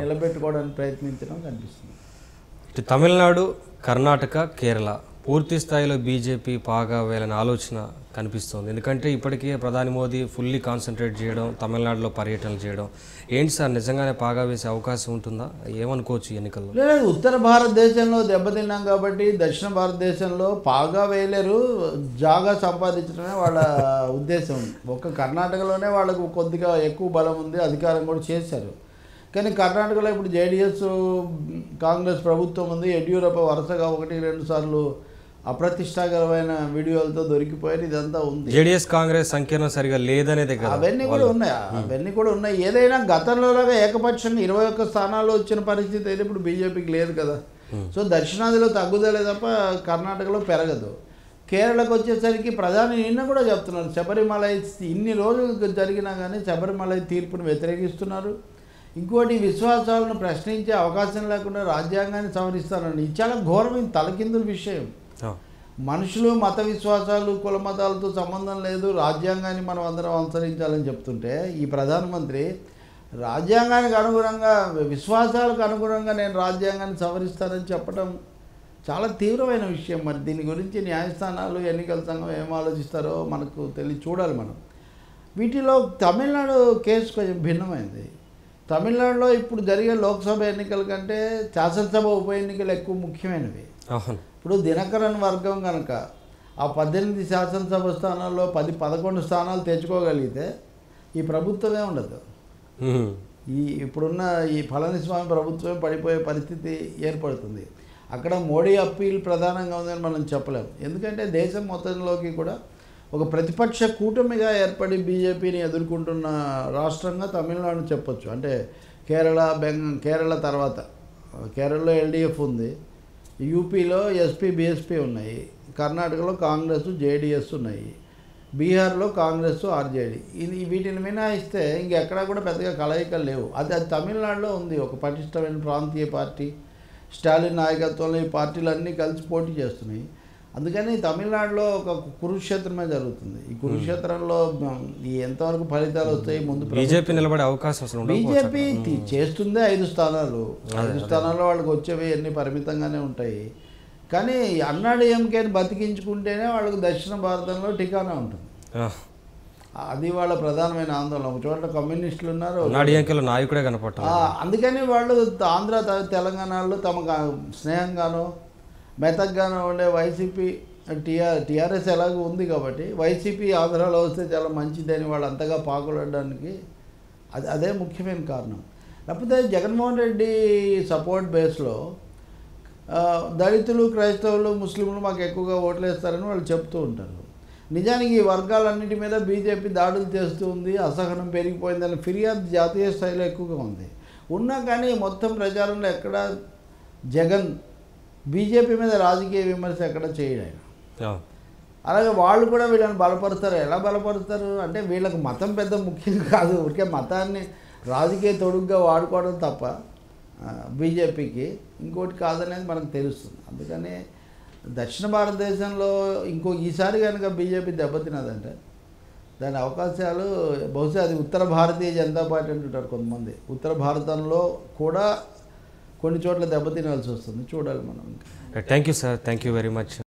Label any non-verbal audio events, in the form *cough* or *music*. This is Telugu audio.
నిలబెట్టుకోవడానికి ప్రయత్నించడం కనిపిస్తుంది. తమిళనాడు కర్ణాటక కేరళ పూర్తి స్థాయిలో బీజేపీ పాగా వేయాలనే ఆలోచన కనిపిస్తోంది. ఎందుకంటే ఇప్పటికే ప్రధాని మోదీ ఫుల్లీ కాన్సన్ట్రేట్ చేయడం తమిళనాడులో పర్యటనలు చేయడం. ఏంటి సార్ నిజంగానే పాగా వేసే అవకాశం ఉంటుందా? ఏమనుకోవచ్చు ఎన్నికల్లో? లేదు ఉత్తర భారతదేశంలో దెబ్బతిన్నాం కాబట్టి దక్షిణ భారతదేశంలో పాగా వేయలేరు జాగా సంపాదించడమే వాళ్ళ *laughs* ఉద్దేశం. ఒక్క కర్ణాటకలోనే వాళ్ళకు కొద్దిగా ఎక్కువ బలం ఉంది అధికారం కూడా చేశారు. కానీ కర్ణాటకలో ఇప్పుడు జేడిఎస్ కాంగ్రెస్ ప్రభుత్వం ఉంది. యడ్యూరప్ప వరుసగా ఒకటి రెండు సార్లు అప్రతిష్టాకరమైన వీడియోలతో దొరికిపోయారు. ఇదంతా ఉంది. జేడీఎస్ కాంగ్రెస్ సంకీర్ణం సరిగా లేదనేదే అవన్నీ కూడా ఉన్నాయి? అవన్నీ కూడా ఉన్నాయి. ఏదైనా గతంలోలాగా ఏకపక్షంగా ఇరవై ఒక్క స్థానాల్లో వచ్చిన పరిస్థితి అయితే ఇప్పుడు బీజేపీకి లేదు కదా. సో దక్షిణాదిలో తగ్గుదలే తప్ప కర్ణాటకలో పెరగదు. కేరళకు వచ్చేసరికి ప్రధాని నిన్న కూడా చెప్తున్నారు. శబరిమల ఇన్ని రోజులు జరిగినా కానీ శబరిమల తీర్పును వ్యతిరేకిస్తున్నారు. ఇంకోటి విశ్వాసాలను ప్రశ్నించే అవకాశం లేకుండా రాజ్యాంగాన్ని సవరిస్తారని ఇది చాలా ఘోరమైన తలకిందుల విషయం. మనుషులు మత విశ్వాసాలు కుల మతాలతో సంబంధం లేదు. రాజ్యాంగాన్ని మనం అందరం అనుసరించాలని చెప్తుంటే ఈ ప్రధానమంత్రి రాజ్యాంగానికి అనుగుణంగా విశ్వాసాలకు అనుగుణంగా నేను రాజ్యాంగాన్ని సవరిస్తానని చెప్పడం చాలా తీవ్రమైన విషయం. మరి దీని గురించి న్యాయస్థానాలు ఎన్నికల సంఘం ఏం ఆలోచిస్తారో మనకు తెలియ చూడాలి మనం. వీటిలో తమిళనాడు కేసు కొంచెం భిన్నమైంది. తమిళనాడులో ఇప్పుడు జరిగే లోక్సభ ఎన్నికల కంటే శాసనసభ ఉప ఎన్నికలు ఎక్కువ ముఖ్యమైనవి. ఇప్పుడు దినకరన్ వర్గం కనుక ఆ పద్దెనిమిది శాసనసభ స్థానాల్లో పది పదకొండు స్థానాలు తెచ్చుకోగలిగితే ఈ ప్రభుత్వమే ఉండదు. ఈ ఇప్పుడున్న ఈ పళనిస్వామి ప్రభుత్వమే పడిపోయే పరిస్థితి ఏర్పడుతుంది. అక్కడ మోడీ అప్పీల్ ప్రధానంగా ఉందని మనం చెప్పలేం. ఎందుకంటే దేశం మొత్తంలోకి కూడా ఒక ప్రతిపక్ష కూటమిగా ఏర్పడి బీజేపీని ఎదుర్కొంటున్న రాష్ట్రంగా తమిళనాడు చెప్పొచ్చు. అంటే కేరళ బెంగ కేరళ తర్వాత కేరళలో ఎల్డీఎఫ్ ఉంది యూపీలో ఎస్పీ బీఎస్పీ ఉన్నాయి కర్ణాటకలో కాంగ్రెస్ జేడిఎస్ ఉన్నాయి బీహార్లో కాంగ్రెస్ ఆర్జేడీ. ఇది వీటిని మినహాయిస్తే ఇంకెక్కడా కూడా పెద్దగా కలయికలు లేవు. అది అది తమిళనాడులో ఉంది. ఒక పటిష్టమైన ప్రాంతీయ పార్టీ స్టాలిన్ నాయకత్వంలో ఈ పార్టీలన్నీ కలిసి పోటీ చేస్తున్నాయి. అందుకని తమిళనాడులో ఒక కురుక్షేత్రమే జరుగుతుంది. ఈ కురుక్షేత్రంలో ఎంతవరకు ఫలితాలు వస్తాయి ముందు బీజేపీ నిలబడే అవకాశం బీజేపీ చేస్తుందే ఐదు స్థానాలు. ఐదు స్థానాల్లో వాళ్ళకి వచ్చేవి అన్ని పరిమితంగా ఉంటాయి. కానీ అన్నాడీఎంకేని బతికించుకుంటేనే వాళ్ళకి దక్షిణ భారతంలో ఠికానా ఉంటుంది. అది వాళ్ళ ప్రధానమైన ఆందోళన. ఒక చోట కమ్యూనిస్టులు ఉన్నారు. నాయకుడే కనపడటం ఆ, అందుకని వాళ్ళు ఆంధ్ర తెలంగాణలో తమకు స్నేహంగానో మెతగ్గానో ఉండే వైసీపీ టీఆర్ టీఆర్ఎస్ ఎలాగో ఉంది కాబట్టి వైసీపీ ఆంధ్రాలో వస్తే చాలా మంచిదని వాళ్ళు అంతగా పాకులడడానికి అది అదే ముఖ్యమైన కారణం. లేకపోతే జగన్మోహన్ రెడ్డి సపోర్ట్ బేస్లో దళితులు క్రైస్తవులు ముస్లింలు మాకు ఎక్కువగా ఓట్లేస్తారని వాళ్ళు చెప్తూ ఉంటారు. నిజానికి ఈ వర్గాలన్నిటి మీద బీజేపీ దాడులు చేస్తూ ఉంది అసహనం పెరిగిపోయిందని ఫిర్యాదు జాతీయ స్థాయిలో ఎక్కువగా ఉంది. ఉన్నా కానీ మొత్తం ప్రచారంలో ఎక్కడ జగన్ బీజేపీ మీద రాజకీయ విమర్శ ఎక్కడ చేయడు ఆయన అలాగే వాళ్ళు కూడా వీళ్ళని బలపరుస్తారు. ఎలా బలపరుస్తారు? అంటే వీళ్ళకి మతం పెద్ద ముఖ్యం కాదు. ఊరికే మతాన్ని రాజకీయ తొడుగ్గా వాడుకోవడం తప్ప బీజేపీకి ఇంకోటి కాదనేది మనకు తెలుస్తుంది. అందుకని దక్షిణ భారతదేశంలో ఇంకో ఈసారి కనుక బీజేపీ దెబ్బతిన్నదంటే దాని అవకాశాలు బహుశా అది ఉత్తర భారతీయ జనతా పార్టీ అంటుంటారు కొంతమంది. ఉత్తర భారతంలో కూడా కొన్ని చోట్ల దెబ్బతినాల్సి వస్తుంది. చూడాలి మనం thank you sir thank you very much